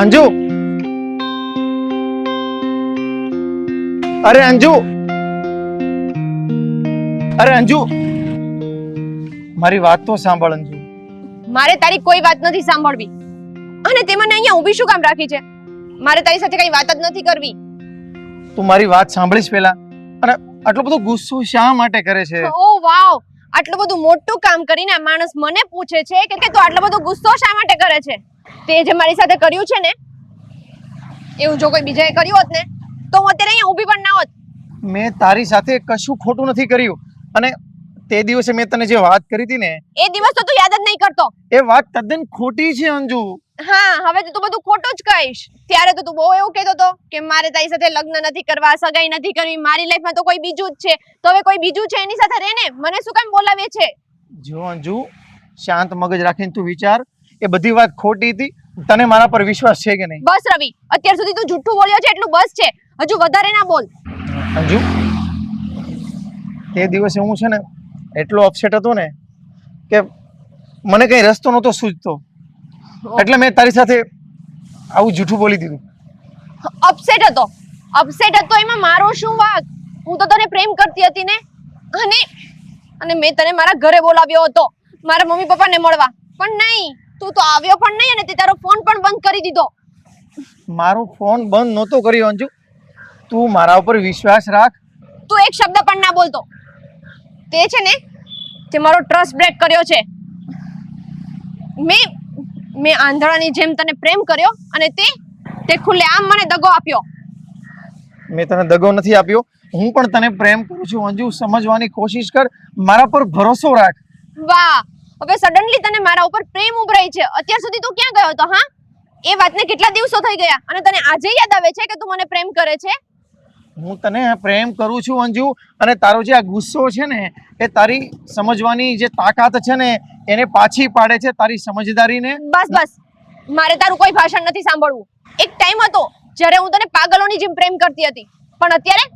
અંજુ? અરે અંજુ? અરે અંજુ? મારી વાત તો સાંભળ અંજુ. મારે તારી કોઈ વાત નથી સાંભળવી. અને તે મને અહીંયા ઊભી શું કામ રાખી છે? મારે તારી સાથે કઈ વાત જ નથી કરવી. તું મારી વાત સાંભળીશ પહેલા. અને આટલો બધો ગુસ્સો શા માટે કરે છે? ઓ વાવ! આટલું બધું મોટું કામ કરીને આ માણસ મને પૂછે છે કે તું આટલો બધો ગુસ્સો શા માટે કરે છે? તે જે મારી સાથે કર્યું છે ને એવું જો કોઈ બીજાએ કર્યું હોત ને તો હું અત્યારે અહીંયા ઊભી પણ ના હોત. મેં તારી સાથે કશું ખોટું નથી કર્યું. અને તે દિવસે મેં તને જે વાત કરી હતી ને એ દિવસ તો તું યાદ જ નહીં કરતો. એ વાત તદ્દન ખોટી છે અંજુ. હા હવે તો તું બધું ખોટું જ કહીશ. ત્યારે તો તું બહુ એવું કહેતો હતો કે મારે તારી સાથે લગ્ન નથી કરવા સગાઈ નથી કરવી મારી લાઈફમાં તો કોઈ બીજું જ છે. તો હવે કોઈ બીજું છે એની સાથે રહે ને મને શું કામ બોલાવે છે? જો અંજુ શાંત મગજ રાખીને તું વિચાર. એ બધી વાત ખોટી હતી. તને મારા પર વિશ્વાસ છે કે નહીં? બસ રવિ અત્યાર સુધી તું જૂઠું બોલ્યો છે એટલું બસ છે. હજુ વધારે ના બોલ. હજુ? તે દિવસે હું છે ને એટલો અપસેટ હતો ને કે મને કઈ રસ્તો નહોતો સૂજતો એટલે મેં તારી સાથે આવું જૂઠું બોલી દીધું. અપસેટ હતો. અપસેટ હતો એમાં મારો શું વાક હું તો તને પ્રેમ કરતી હતી ને. અને અને મેં તને મારા ઘરે બોલાવ્યો હતો. મારા મમ્મી પપ્પાને મળવા. પણ નહીં. તું તો આવ્યો પણ નહીં અને તે તારો ફોન પણ બંધ કરી દીધો. મારો ફોન બંધ નહોતો કર્યો અંજુ. તું મારા ઉપર વિશ્વાસ રાખ. તું એક શબ્દ પણ ના બોલતો. તે છે ને તે મારો ટ્રસ્ટ બ્રેક કર્યો છે. મેં મેં આંધળાની જેમ તને પ્રેમ કર્યો અને તે તે ખુલ્લે આમ મને દગો આપ્યો. મેં તને દગો નથી આપ્યો. હું પણ તને પ્રેમ કરું છું અંજુ. સમજવાની કોશિશ કર. મારા પર ભરોસો રાખ. વાહ હવે સડનલી તને મારા ઉપર પ્રેમ ઉભરાય છે. અત્યાર સુધી તું ક્યાં ગયો હતો હા? એ વાતને કેટલા દિવસો થઈ ગયા? અને તને આજે યાદ આવે છે કે તું મને પ્રેમ કરે છે? હું તને પ્રેમ કરું છું અંજુ અને તારો જે આ ગુસ્સો છે ને એ તારી સમજવાની જે તાકાત છે ને એને પાછી પાડે છે તારી સમજદારીને. બસ બસ. મારે તારું કોઈ ભાષણ નથી સાંભળવું. એક ટાઈમ હતો જ્યારે હું તને પાગલોની જેમ પ્રેમ કરતી હતી. પણ અત્યારે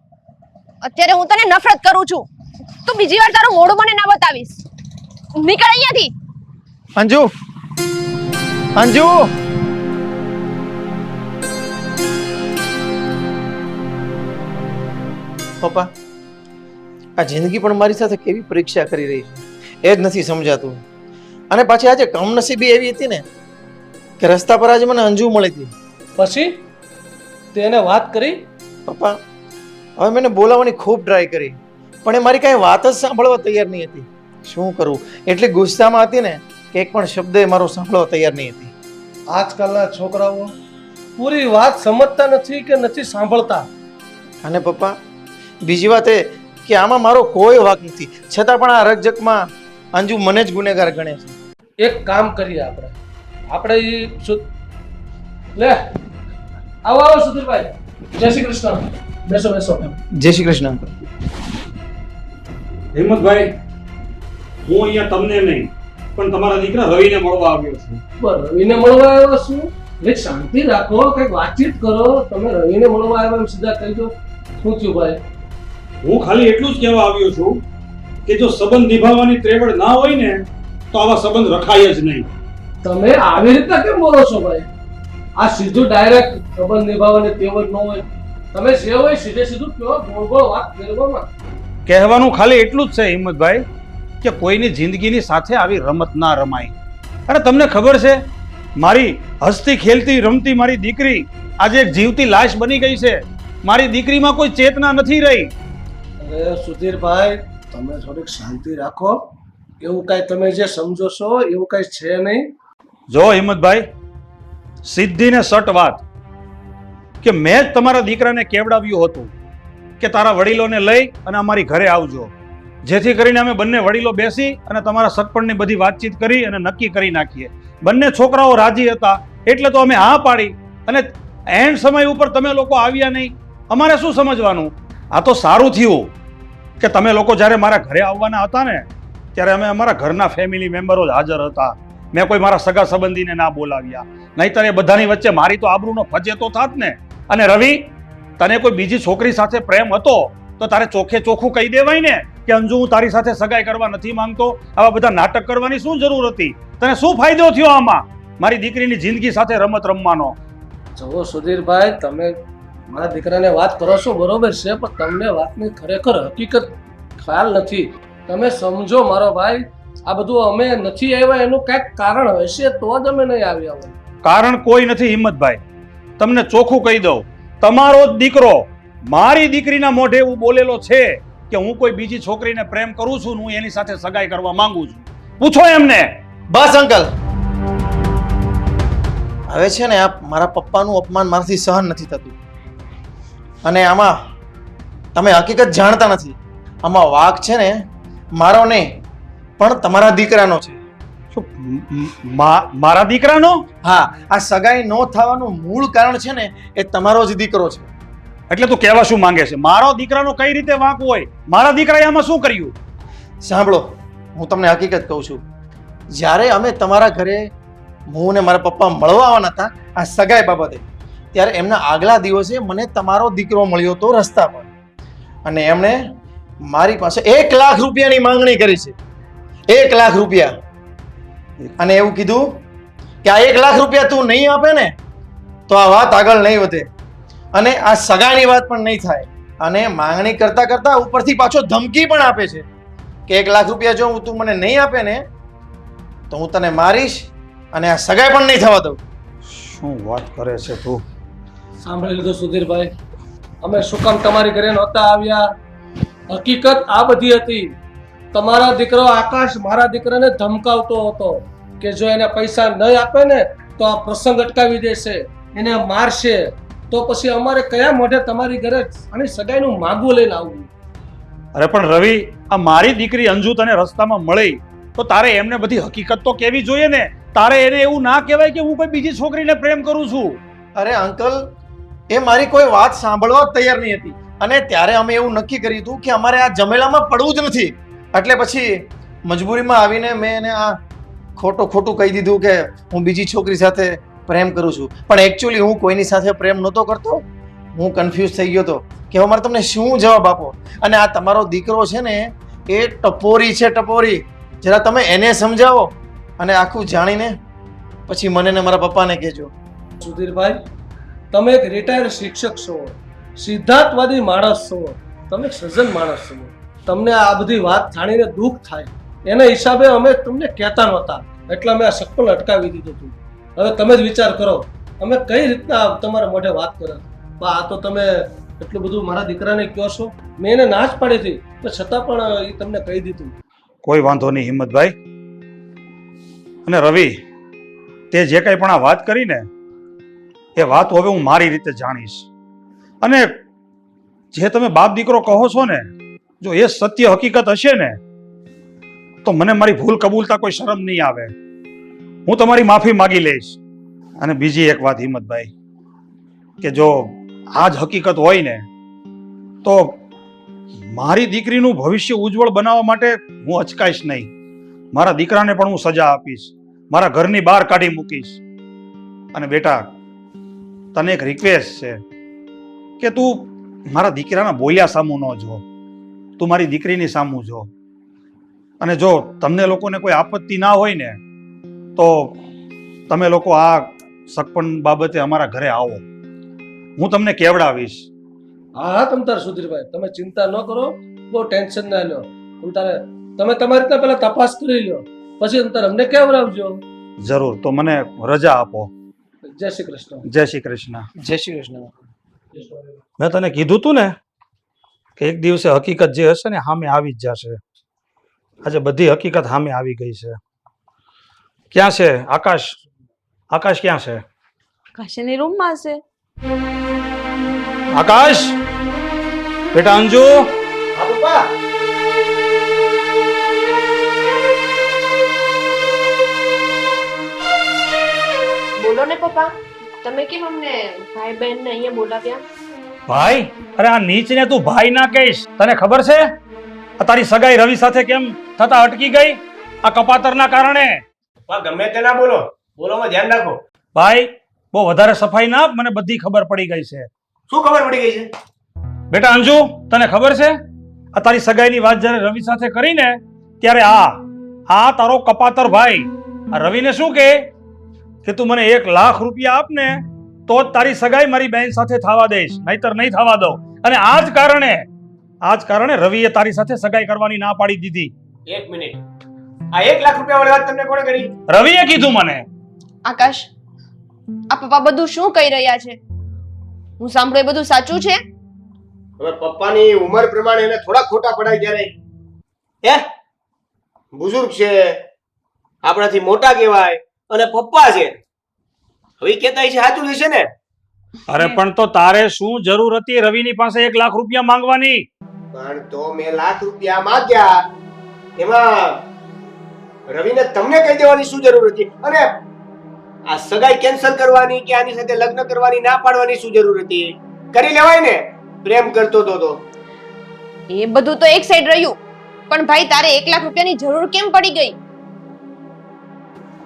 અત્યારે હું તને નફરત કરું છું. તું બીજી વાર તારું મોઢું મને ના બતાવીશ. નીકળ અહીંયાથી. અંજુ. અંજુ. પપ્પા આ જિંદગી પણ મારી સાથે કેવી પરીક્ષા કરી રહી છે? એ જ નથી સમજાતું. અને પાછી આજે કમનસીબી એવી હતી ને કે રસ્તા પર આજે મને અંજુ મળી હતી. પછી? તેને વાત કરી? પપ્પા હવે મેં એને બોલાવવાની ખૂબ ટ્રાય કરી. પણ એ મારી કાંઈ વાત જ સાંભળવા તૈયાર નહીં હતી. શું કરું? એટલી ગુસ્સામાં હતી ને કે એક પણ શબ્દ એ મારો સાંભળવા તૈયાર નહીં હતી. આજકાલના છોકરાઓ પૂરી વાત સમજતા નથી કે નથી સાંભળતા. અને પપ્પા બીજી વાત એ કે આમાં મારો કોઈ વાક નથી. છતાં પણ આ રકજકમાં અંજુ મને જ ગુનેગાર ગણે છે. એક કામ કરીએ આપણે. આપણે લે આવો આવો સુધીરભાઈ. જય શ્રી કૃષ્ણ. બેસો બેસો. જય શ્રી કૃષ્ણ. હિંમતભાઈ હું અહીંયા તમને નહીં પણ તમારા દીકરા રવિને મળવા આવ્યો છું. બરાબર રવિને મળવા આવ્યો છું? એટલે શાંતિ રાખો કંઈક વાતચીત કરો. તમે રવિને મળવા આવ્યા એમ સીધા કહી દો. શું થયું ભાઈ? હું ખાલી એટલું જ કહેવા આવ્યો છું કે જો સંબંધ નિભાવવાની ત્રેવડ ના હોય ને તો આવા સંબંધ રખાય જ નહીં. તમે આવી રીતના કેમ બોલો છો ભાઈ? આ સીધું ડાયરેક્ટ સંબંધ નિભાવવાની ત્રેવડ ન હોય. તમે જે હોય સીધે સીધું કહો ગોળ ગોળ વાત ફેરવવામાં કહેવાનું ખાલી એટલું જ છે હિંમતભાઈ. કે કોઈની જિંદગીની સાથે આવી રમત ના રમાય. અને તમને ખબર છે મારી હસતી ખેલતી રમતી મારી દીકરી આજે એક જીવતી લાશ બની ગઈ છે. મારી દીકરીમાં કોઈ ચેતના નથી રહી. અરે સુધીરભાઈ તમે થોડીક શાંતિ રાખો. એવું કાંઈ તમે જે સમજો છો એવું કાંઈ છે નહીં. જો હિંમતભાઈ સિદ્ધિને ને સટ વાત. કે મેં જ તમારા દીકરાને કેવડાવ્યું હતું કે તારા વડીલોને લઈ અને અમારી ઘરે આવજો. જેથી કરીને અમે બંને વડીલો બેસી અને તમારા સગપણની બધી વાતચીત કરી અને નક્કી કરી નાખીએ. બંને છોકરાઓ રાજી હતા, એટલે તો અમે હા પાડી. અને એન્ડ સમય ઉપર તમે લોકો આવ્યા નહીં. અમારે શું સમજવાનું? આ તો સારું થયું કે તમે લોકો જ્યારે મારા ઘરે આવવાના હતા ને, ત્યારે અમે અમારા ઘરના ફેમિલી મેમ્બરો જ હાજર હતા. મેં કોઈ મારા સગા સંબંધીને ના બોલાવ્યા. નહીતર એ બધાની વચ્ચે મારી તો આબરૂનો ફજેતો થાત ને. અને રવિ, તને કોઈ બીજી છોકરી સાથે પ્રેમ હતો? તો તારે ચોખે ચોખ્ખું કહી દેવાય ને કે અંજુ હું તારી સાથે સગાઈ કરવા નથી માંગતો. આવા બધા નાટક કરવાની શું જરૂર હતી? તને શું ફાયદો થયો આમાં? મારી દીકરીની જિંદગી સાથે રમત રમવાનો. જુઓ સુધીરભાઈ તમે મારા દીકરાને વાત કરો છો બરોબર છે પણ તમને વાતની ખરેખર હકીકત ખ્યાલ નથી. તમે સમજો મારો ભાઈ આ બધું અમે નથી આવ્યા એનું કંઈક કારણ હશે તો જ અમે નહીં આવ્યા હોય. કારણ કોઈ નથી હિંમતભાઈ. તમને ચોખ્ખું કહી દઉં. તમારો જ દીકરો મારી દીકરીના મોઢે એવું બોલેલો છે કે હું કોઈ બીજી છોકરીને પ્રેમ કરું છું હું એની સાથે સગાઈ કરવા માંગુ છું. પૂછો એમને. બસ અંકલ. હવે છે ને આ મારા પપ્પાનું અપમાન મારાથી સહન નથી થતું. અને આમાં તમે હકીકત જાણતા નથી. આમાં વાક છે ને મારો નહીં પણ તમારા દીકરાનો છે. મારા દીકરાનો? હા આ સગાઈ ન થવાનું મૂળ કારણ છે ને એ તમારો જ દીકરો છે. એટલે તું કહેવા શું માંગે છે? મારો દીકરાનો કઈ રીતે વાંક હોય? મારા દીકરાએ આમાં શું કર્યું? સાંભળો, હું તમને હકીકત કહું છું. જ્યારે અમે તમારા ઘરે હું ને મારા પપ્પા મળવા આવવાના હતા આ સગાઈ બાબતે, ત્યારે એમના આગલા દિવસે મને તમારો દીકરો મળ્યો હતો રસ્તા પર અને એમણે મારી પાસે એક લાખ રૂપિયાની માંગણી કરી છે. એક લાખ રૂપિયા. અને એવું કીધું કે આ એક લાખ રૂપિયા તું નહીં આપે ને, તો આ વાત આગળ નહીં વધે. અને આ સગાઈની વાત પણ નહીં થાય. અને માંગણી કરતા કરતા ઉપરથી પાછો ધમકી પણ આપે છે કે એક લાખ રૂપિયા જો હું તું મને નહીં આપે ને તો હું તને મારીશ અને આ સગાઈ પણ નહીં થવા દઉં. શું વાત કરે છે તું? સાંભળી લીધું સુધીરભાઈ. અમે શું કામ તમારી ઘરે નહોતા આવ્યા? હકીકત આ બધી હતી. તમારા દીકરો આકાશ મારા દીકરાને ધમકાવતો હતો કે જો એને પૈસા નહીં આપે ને તો આ પ્રસંગ અટકાવી દેશે એને મારશે. તો પછી અમારે કયા મોઢે તમારી ઘરે અને સગાઈનું માગું લઈને આવવું? અરે પણ રવિ આ મારી દીકરી અંજુ તને રસ્તામાં મળી તો તારે એમને બધી હકીકત તો કેવી જોઈએ ને? તારે એને એવું ના કહેવાય કે હું કોઈ બીજી છોકરીને પ્રેમ કરું છું. અરે અંકલ એ મારી કોઈ વાત સાંભળવા તૈયાર નહીં હતી. અને ત્યારે અમે એવું નક્કી કર્યું હતું કે અમારે આ જમેલામાં પડવું જ નથી. એટલે પછી મજબૂરીમાં આવીને મેં એને આ ખોટું ખોટું કહી દીધું કે હું બીજી છોકરી સાથે પ્રેમ કરું છું. પણ એકચ્યુઅલી હું કોઈની સાથે પ્રેમ નહોતો કરતો. હું કન્ફ્યુઝ થઈ ગયો હતો કે હવે મારે તમને શું જવાબ આપો અને આ તમારો દીકરો છે ને, એ ટપોરી છે ટપોરી. જરા તમે એને સમજાવો અને આખું જાણીને પછી મને ને મારા પપ્પાને કહેજો. સુધીરભાઈ, તમે એક રિટાયર્ડ શિક્ષક છો. સિદ્ધાર્થવાદી માણસ છો. તમે સજ્જન માણસ છો. તમને આ બધી વાત જાણીને દુઃખ થાય. એના હિસાબે અમે તમને કહેતા નહોતા. એટલે અમે આ સકલ અટકાવી દીધું હતું હવે તમે જ વિચાર કરો. અમે કઈ રીતના તમારા મોઢે વાત કરે બા, આ તો તમે એટલું બધું મારા દીકરાને કહો છો. મેં એને ના જ પાડી હતી, તો છતાં પણ એ તમને કહી દીધું. કોઈ વાંધો નહીં, હિંમતભાઈ. અને રવિ, તે જે કંઈ પણ આ વાત કરી ને એ વાત હવે હું મારી રીતે જાણીશ. અને જે તમે બાપ દીકરો કહો છો ને, જો એ સત્ય હકીકત હશે ને, તો મને મારી ભૂલ કબૂલતા કોઈ શરમ નહીં આવે. હું તમારી માફી માગી લઈશ. અને બીજી એક વાત, હિંમતભાઈ, કે જો આ જ હકીકત હોય ને, તો મારી દીકરીનું ભવિષ્ય ઉજ્જવળ બનાવવા માટે હું અચકાઈશ નહીં. મારા દીકરાને પણ હું સજા આપીશ. મારા ઘરની બહાર કાઢી મૂકીશ. અને બેટા, તને એક રિક્વેસ્ટ છે, કે તું મારા દીકરાના બોલ્યા સામું ન જો. તું મારી દીકરીની સામું જો. અને જો તમને લોકોને કોઈ આપત્તિ ના હોય ને તો તમે લોકો આ સગપણ બાબતે અમારા ઘરે આવો. હું તમને કેવડાવીશ. હા હા તમ તાર સુધીરભાઈ તમે ચિંતા ન કરો બહુ ટેન્શન ના લો તમ તારે તમે તમારી રીતના પહેલા તપાસ કરી લો પછી તમ તારે અમને કેવડાવજો. જરૂર તો મને રજા આપો. જય શ્રી કૃષ્ણ. જય શ્રી કૃષ્ણ. જય શ્રી કૃષ્ણ. મેં તને કીધું તું ને કે એક દિવસે હકીકત જે હશે ને સામે આવી જ જશે. આજે બધી હકીકત સામે આવી ગઈ છે. ક્યાં છે? આકાશ. આકાશ ક્યાં છે? કાશીની રૂમમાં છે. આકાશ? બેટા અંજુ? બોલો ને પપ્પા તમે કેમ અમને ભાઈ બહેન ને અહીંયા બોલાવ્યા? ભાઈ? અરે આ નીચને તું ભાઈ ના કહીશ. તને ખબર છે? આ તારી સગાઈ રવિ સાથે કેમ થતા અટકી ગઈ? આ કપાતરના કારણે? પણ ગમે તે ના બોલો. બોલોમાં ધ્યાન રાખો. ભાઈ બહુ વધારે સફાઈ ના આપ, મને બધી ખબર પડી ગઈ છે. શું ખબર પડી ગઈ છે? બેટા અંજુ તને ખબર છે? આ તારી સગાઈની વાત જ્યારે રવિ સાથે કરીને ત્યારે આ આ તારો કપાતર ભાઈ. આ રવિને શું કહે કે તું મને એક લાખ રૂપિયા આપ ને તો જ તારી સગાઈ મારી બેન સાથે થવા દઈશ નહીતર નહીં થવા દઉં. અને આ જ કારણે આ જ કારણે રવિએ તારી સાથે સગાઈ કરવાની ના પાડી દીધી. એક મિનિટ. આ એક લાખ રૂપિયા વાળી વાત તમને કોણે કરી? રવિએ કીધું મને. આકાશ આ પપ્પા બધું શું કહી રહ્યા છે? હું સાંભળું એ બધું સાચું છે? હવે પપ્પાની ઉંમર પ્રમાણે એને થોડા ખોટા પડાય જ્યારે હે? બુઝુર્ગ છે આપણાથી મોટા કહેવાય અને પપ્પા છે. હવે કહેતા છે સાચું હશે ને? અરે પણ તો તારે શું જરૂર હતી રવિની પાસે એક લાખ રૂપિયા માંગવાની? પણ તો મેં લાખ રૂપિયા માંગ્યા. એમાં રવિને તમને કહી દેવાની શું જરૂર હતી? અને આ સગાઈ કેન્સલ કરવાની કે આની સાથે લગ્ન કરવાની ના પાડવાની શું જરૂર હતી? કરી લેવાય ને. પ્રેમ કરતો તો તો. એ બધું તો એક સાઈડ રહ્યું. પણ ભાઈ તારે એક લાખ રૂપિયાની જરૂર કેમ પડી ગઈ?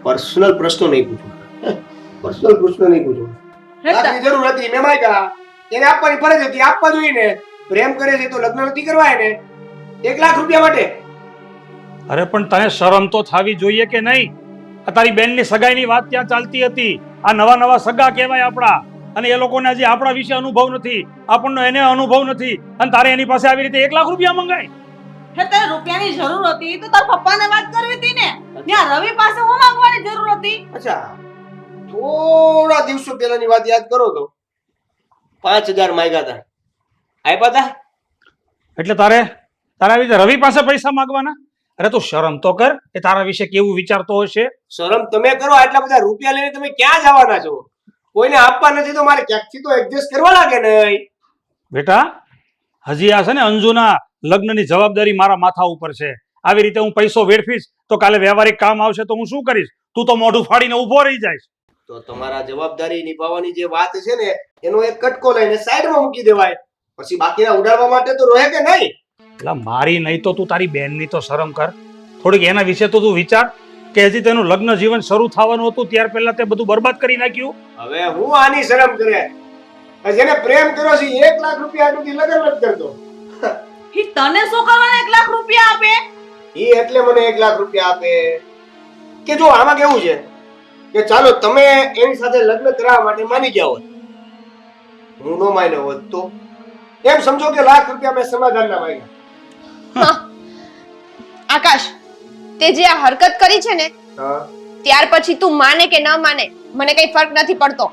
પર્સનલ પ્રશ્નો નહીં પૂછો. પર્સનલ પ્રશ્નો નહીં પૂછો. લાખની જરૂર હતી મેં માંગ્યા એને આપવાની ફરજ હતી. આપવા જોઈએ ને. પ્રેમ કરે છે તો લગ્ન નથી કરવા એને એક લાખ રૂપિયા માટે. અરે પણ તને શરમ તો થવી જોઈએ કે નહીં? આ તારી બેનની સગાઈની વાત ત્યાં ચાલતી હતી. આ નવા નવા સગા કહેવાય આપણા. અને એ લોકોને હજી આપણા વિશે અનુભવ નથી. આપણનો એને અનુભવ નથી. અને તારે એની પાસે આવી રીતે એક લાખ રૂપિયા મંગાય. હે તારે રૂપિયાની જરૂર હતી? તો તાર પપ્પાને વાત કરવી હતી ને? ત્યાં રવિ પાસે હું માંગવાની જરૂર હતી? અચ્છા. થોડા દિવસો પહેલાની વાત યાદ કરો તો. પાંચ હજાર માંગ્યા હતા આપ્યા હતા એટલે તારે તારા આવી રીતે રવિ પાસે પૈસા માંગવાના? અરે તું શરમ તો કર એ તારા વિશે કેવું વિચારતો હશે? શરમ તમે કરો આટલા બધા રૂપિયા લઈને તમે ક્યાં જવાના છો? કોઈને આપવા નથી તો મારે ક્યાંકથી તો એડજસ્ટ કરવા લાગે નહીં. બેટા હજી આ છે ને અંજુના લગ્નની જવાબદારી મારા માથા ઉપર છે. આવી રીતે હું પૈસો વેડફીશ તો કાલે વ્યવહારિક કામ આવશે તો હું શું કરીશ? તું તો મોઢું ફાડીને ઊભો રહી જાય તો તમારા જવાબદારી નિભાવવાની જે વાત છે ને એનો એક કટકો લઈને સાઈડમાં મૂકી દેવાય. પછી બાકીના ઉડાડવા માટે તો રહે કે નહીં? એટલે મારી નહીં તો તું તારી બેનની તો શરમ કર. થોડીક એના વિશે તો તું વિચાર કે હજી તેનું લગ્ન જીવન શરૂ થવાનું હતું ત્યાર પહેલા તે બધું બરબાદ કરી નાખ્યું. હવે હું આની શરમ કરે? જેને પ્રેમ કર્યો છે એ એક લાખ રૂપિયા આટલું લગ્ન નથી કરતો. હી તને શું કરવાના એક લાખ રૂપિયા આપે? એ એટલે મને એક લાખ રૂપિયા આપે. કે જો આમાં કેવું છે? કે ચાલો તમે એની સાથે લગ્ન કરાવવા માટે માની ગયા હોત. હું નો માન્યો હોત તો. એમ સમજો કે લાખ રૂપિયા મેં સમાધાનના માંગ્યા. આકાશ તે જે આ હરકત કરી છે ને હા. ત્યાર પછી તું માને કે ન માને મને કઈ ફરક નથી પડતો.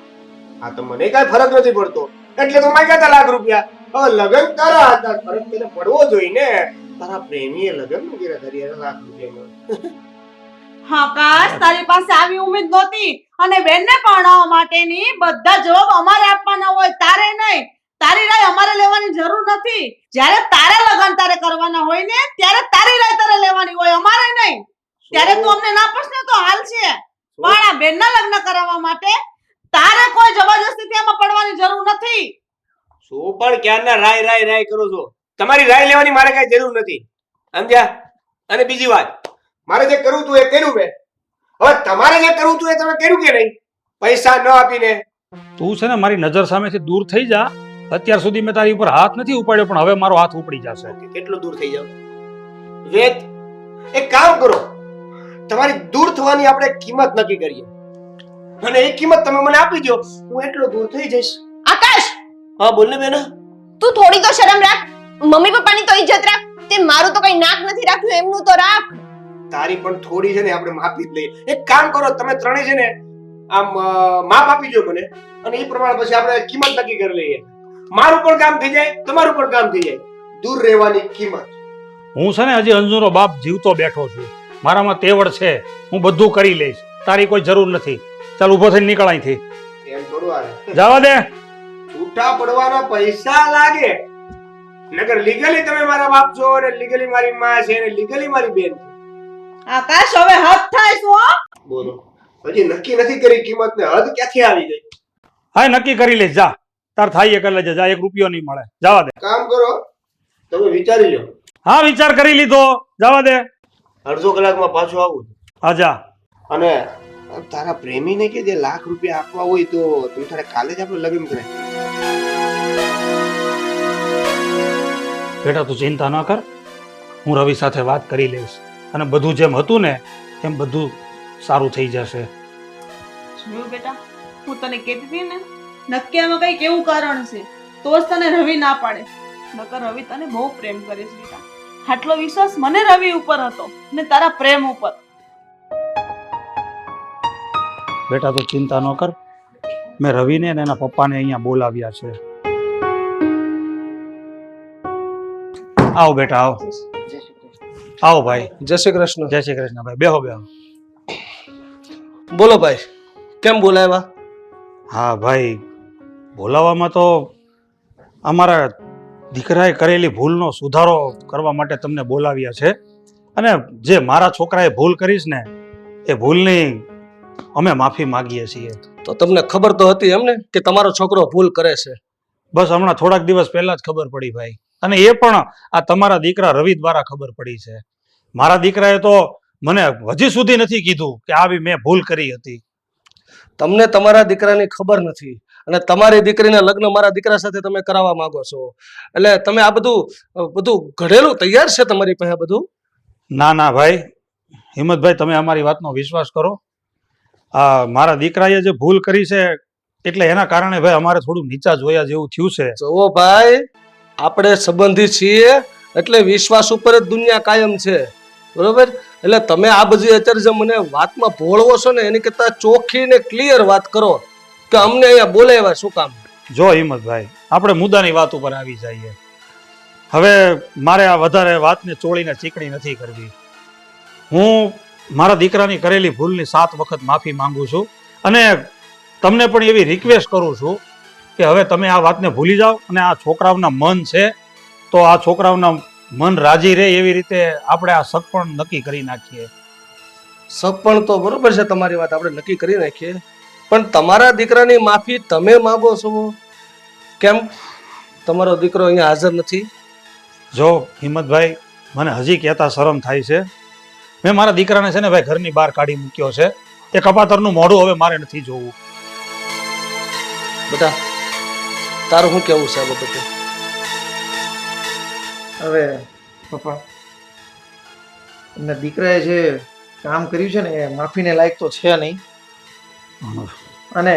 હા તો મને કઈ ફરક નથી પડતો. એટલે તો માંગ્યા હતા લાખ રૂપિયા. હવે લગ્ન તારા હતા. ફરક તને પડવો જોઈએ ને. તારા પ્રેમીએ લગ્ન વગેરે કરી કર્યા લાખ રૂપિયામાં. હા કાશ તારી પાસે આવી ઉમેદ નહોતી. અને બેનને પરણાવવા માટેની બધા જવાબ અમારે આપવાના હોય તારે નહીં. તારી રાય અમારે લેવાની જરૂર નથી. જ્યારે તારે લગન તારે કરવાના હોય ને ત્યારે તારી રાય તારે લેવાની હોય અમારે નહીં. ત્યારે તું અમને ના પૂછને તો હાલ છે. પણ આ બેનના લગ્ન કરાવવા માટે તારે કોઈ જબરજસ્તી આમાં પડવાની જરૂર નથી. શું પણ ક્યારના રાય રાય રાય કરો છો? તમારી રાય લેવાની મારે કઈ જરૂર નથી. સમજ્યા? અને બીજી વાત. મારે જે કરવું તું એ કર્યું મેં હવે તમારે જે કરવું તું એ તમે કર્યું કે નહીં? પૈસા ન આપીને. તું છે ને મારી નજર સામેથી દૂર થઈ જા. અત્યાર સુધી મેં તારી ઉપર હાથ નથી ઉપાડ્યો પણ હવે મારો હાથ ઉપડી જશે. કેટલું દૂર થઈ જાવ વેદ એક કામ કરો. તમારી દૂર થવાની આપણે કિંમત નક્કી કરીએ. અને એ કિંમત તમે મને આપી દો હું એટલો દૂર થઈ જઈશ. આકાશ! હા બોલ ને બેના. તું થોડી તો શરમ રાખ. મમ્મી પપ્પાની તો ઇજ્જત રાખ. તે મારું તો કઈ નાક નથી રાખ્યું એમનું તો રાખ. તારી પણ થોડી છે ને આપણે માફી જ લઈએ. એક કામ કરો તમે ત્રણેય છે ને આમ માફ આપી દો મને. અને એ પ્રમાણે પછી આપણે કિંમત નક્કી કરી લઈએ. મારું પણ કામ થઈ જાય તમારું પણ કામ થઈ જાય. દૂર રહેવાની કિંમત. હું છે ને હજી અંજુનો બાપ જીવતો બેઠો છું. મારામાં તેવડ છે. હું બધું કરી લઈશ. તારી કોઈ જરૂર નથી. ચાલ ઊભો થઈને નીકળ અહીંથી. એમ થોડું જવા દે. છૂટા પડવાના પૈસા લાગે. નગર લીગલી તમે મારા બાપ છો અને લીગલી મારી માં છે અને લીગલી મારી બેન છે. આકાશ હવે હદ થાય શું બોલો. હજી નક્કી નથી કરી કિંમત ને હદ ક્યાંથી આવી ગઈ? હા નક્કી કરી લઈશ. જા. તાર થાય એ કરી લેજે જા એક રૂપિયો નહીં મળે. જવા દે. કામ કરો તમે વિચારી લો હા વિચાર કરી લીધો. જવા દે. અડધો કલાકમાં પાછો આવું હા જા. અને તારા પ્રેમીને કે જે લાખ રૂપિયા આપવા હોય તો તું તારે કાલે જ આપણે લગ્ન કરે બેટા તું ચિંતા ન કર. હું રવિ સાથે વાત કરી લઈશ. અને બધું જેમ હતું ને એમ બધું સારું થઈ જશે. બેટા? હું તને કહેતી હતી ને નક્કી આમાં કંઈક એવું કારણ છે? તો જ તને રવિ ના પાડે. નકર રવિ તને બહુ પ્રેમ કરે છે બેટા. આટલો વિશ્વાસ મને રવિ ઉપર હતો ને તારા પ્રેમ ઉપર. બેટા તો ચિંતા ન કર. મેં રવિને અને એના પપ્પાને અહીંયા બોલાવ્યા છે. આવો બેટા આવો. આવો ભાઈ. જય શ્રી કૃષ્ણ. જય શ્રી કૃષ્ણ ભાઈ. બેહો બેહો. બોલો ભાઈ કેમ બોલાવ્યા? હા ભાઈ બોલાવવામાં તો અમારા દીકરાએ કરેલી ભૂલનો સુધારો કરવા માટે તમને બોલાવ્યા છે. અને જે મારા છોકરાએ ભૂલ કરીશ ને એ ભૂલની અમે માફી માગીએ છીએ. તો તમને ખબર તો હતી એમને કે તમારો છોકરો ભૂલ કરે છે. બસ હમણાં થોડાક દિવસ પહેલા જ ખબર પડી ભાઈ. અને એ પણ આ તમારા દીકરા રવિ દ્વારા ખબર પડી છે. મારા દીકરાએ તો મને હજી સુધી નથી કીધું કે આવી મેં ભૂલ કરી હતી. તમને તમારા દીકરાની ખબર નથી. અને તમારી દીકરીના લગ્ન મારા દીકરા સાથે તમે કરાવવા માંગો છો. એટલે તમે આ બધું બધું ઘડેલું તૈયાર છે તમારી પાસે બધું? ના ના ભાઈ. હિંમતભાઈ તમે અમારી વાતનો વિશ્વાસ કરો. આ મારા દીકરાએ જે ભૂલ કરી છે એટલે એના કારણે ભાઈ અમારે થોડું નીચા જોયા જેવું થયું છે. જુઓ ભાઈ આપણે સંબંધી છીએ એટલે વિશ્વાસ ઉપર જ દુનિયા કાયમ છે. બરોબર? એટલે તમે આ બધી અત્યારે જે મને વાતમાં ભોળવો છો ને એની કરતાં ચોખ્ખી ને ક્લિયર વાત કરો. કે અમને અહીંયા બોલાવ્યા શું કામ? જો હિંમતભાઈ આપણે મુદ્દાની વાત ઉપર આવી જઈએ. હવે મારે આ વધારે વાતને ચોળીને ચીકણી નથી કરવી. હું મારા દીકરાની કરેલી ભૂલની સાત વખત માફી માંગુ છું અને તમને પણ એવી રિક્વેસ્ટ કરું છું કે હવે તમે આ વાતને ભૂલી જાઓ અને આ છોકરાઓના મન છે તો આ છોકરાઓના મન રાજી રહે એવી રીતે આપણે આ સગપણ નક્કી કરી નાખીએ. સગપણ તો બરોબર છે તમારી વાત આપણે નક્કી કરી નાખીએ. પણ તમારા દીકરાની માફી તમે માગો છો? કેમ? તમારો દીકરો અહીંયા હાજર નથી? જો હિંમતભાઈ મને હજી કહેતા શરમ થાય છે. મેં મારા દીકરાને છે ને ભાઈ ઘરની બહાર કાઢી મૂક્યો છે. એ કપાતરનું મોઢું હવે મારે નથી જોવું. બેટા તારું શું કેવું છે આ બાબતે? હવે પપ્પા એમના દીકરાએ જે કામ કર્યું છે ને એ માફીને લાયક તો છે નહીં. અને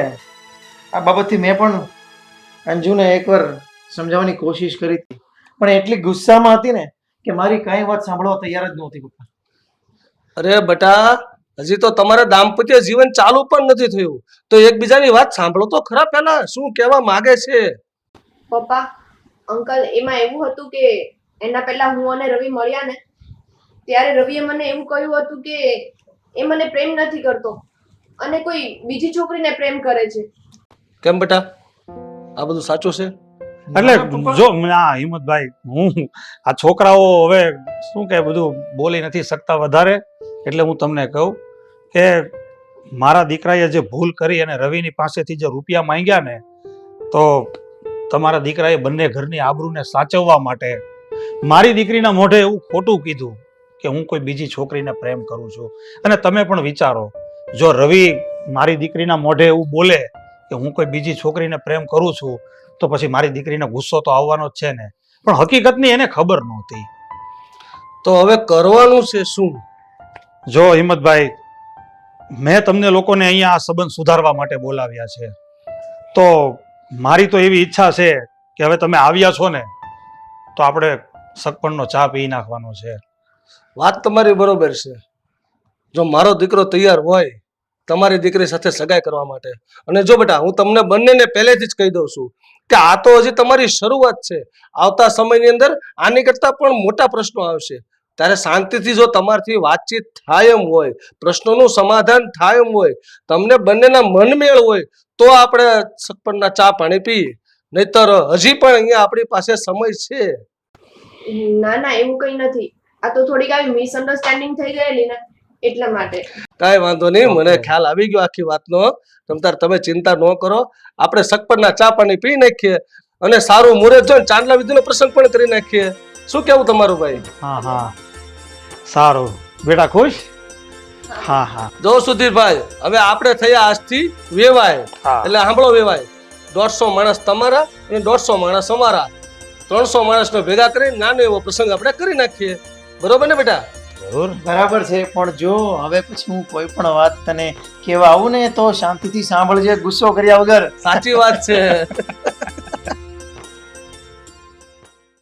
આ બાબતથી મેં પણ અંજુને એકવાર સમજાવવાની કોશિશ કરી હતી. પણ એટલી ગુસ્સામાં હતી ને કે મારી કાંઈ વાત સાંભળવા તૈયાર જ નહોતી પપ્પા. અરે બટા હજી તો તમારા દાંપત્ય જીવન ચાલુ પણ નથી થયું. તો એકબીજાની વાત સાંભળો તો ખરા પહેલા શું કહેવા માંગે છે? પપ્પા અંકલ એમાં એવું હતું કે એના પહેલા હું અને રવિ મળ્યા ને ત્યારે રવિએ મને એવું કહ્યું હતું કે એ મને પ્રેમ નથી કરતો. અને કોઈ બીજી છોકરીને પ્રેમ કરે છે? કેમ બેટા? આ બધું સાચું છે? એટલે જો ના હિંમતભાઈ હું આ છોકરાઓ હવે શું કે બધું બોલી નથી શકતા વધારે એટલે હું તમને કહું કે મારા દીકરાએ જે ભૂલ કરી અને રવિની પાસેથી જે રૂપિયા માંગ્યા ને તો તમારા દીકરાએ બંને ઘરની આબરૂને સાચવવા માટે મારી દીકરીના મોઢે એવું ખોટું કીધું કે હું કોઈ બીજી છોકરીને પ્રેમ કરું છું. અને તમે પણ વિચારો જો રવિ મારી દીકરીના મોઢે એવું બોલે કે હું કોઈ બીજી છોકરીને પ્રેમ કરું છું તો પછી મારી દીકરીને ગુસ્સો તો આવવાનો જ છે ને. પણ હકીકતની એને ખબર નહોતી. તો હવે કરવાનું છે શું? જો હિંમતભાઈ મેં તમને લોકોને અહીંયા આ સંબંધ સુધારવા માટે બોલાવ્યા છે. તો મારી તો એવી ઈચ્છા છે કે હવે તમે આવ્યા છો ને તો આપણે સગપણનો ચા પી નાખવાનો છે. વાત તમારી બરોબર છે. જો મારો દીકરો તૈયાર હોય, તમારી દીકરી સાથે સગાઈ કરવા માટે. અને જો બેટા, હું તમને બંનેને પહેલેથી જ કહી દઉં છું કે આ તો હજી તમારી શરૂઆત છે. આવતા સમયની અંદર આની કરતાં પણ મોટા પ્રશ્નો આવશે. ત્યારે શાંતિથી જો તમારથી વાતચીત થાય એમ હોય, પ્રશ્નોનું સમાધાન થાય એમ હોય, તમને બંનેના મનમેળ હોય, તો આપણે સગપણના ચા પાણી પીએ નહીતર હજી પણ અહીંયા આપણી પાસે સમય છે. ના ના, એવું કંઈ નથી. આ તો થોડીક આવી મિસઅન્ડરસ્ટેન્ડિંગ થઈ ગયેલી ને. એટલા માટે. કાંઈ વાંધો નહીં મને ખ્યાલ આવી ગયો આખી વાતનો તમતાર તમે ચિંતા ન કરો. આપણે સકપરના ચા પાણી પી નાખીએ અને સારું મુહૂર્ત જોઈને ચાંદલા વિધિનો પ્રસંગ પણ કરી નાખીએ. શું કેવું તમારું ભાઈ? હા હા. સારું. બેટા ખુશ? હા. હા જો સુધીરભાઈ હવે આપણે થયા આજથી વેવાય. એટલે સાંભળો વેવાય. દોઢસો માણસ તમારા અને દોઢસો માણસ અમારા. ત્રણસો માણસને ભેગા કરી નાનો એવો પ્રસંગ આપણે કરી નાખીએ. બરોબર ને બેટા? જરૂર. બરાબર છે પણ જો હવે પછી હું કોઈ પણ વાત તને કહેવા આવું ને તો શાંતિથી સાંભળજે ગુસ્સો કર્યા વગર. સાચી વાત છે.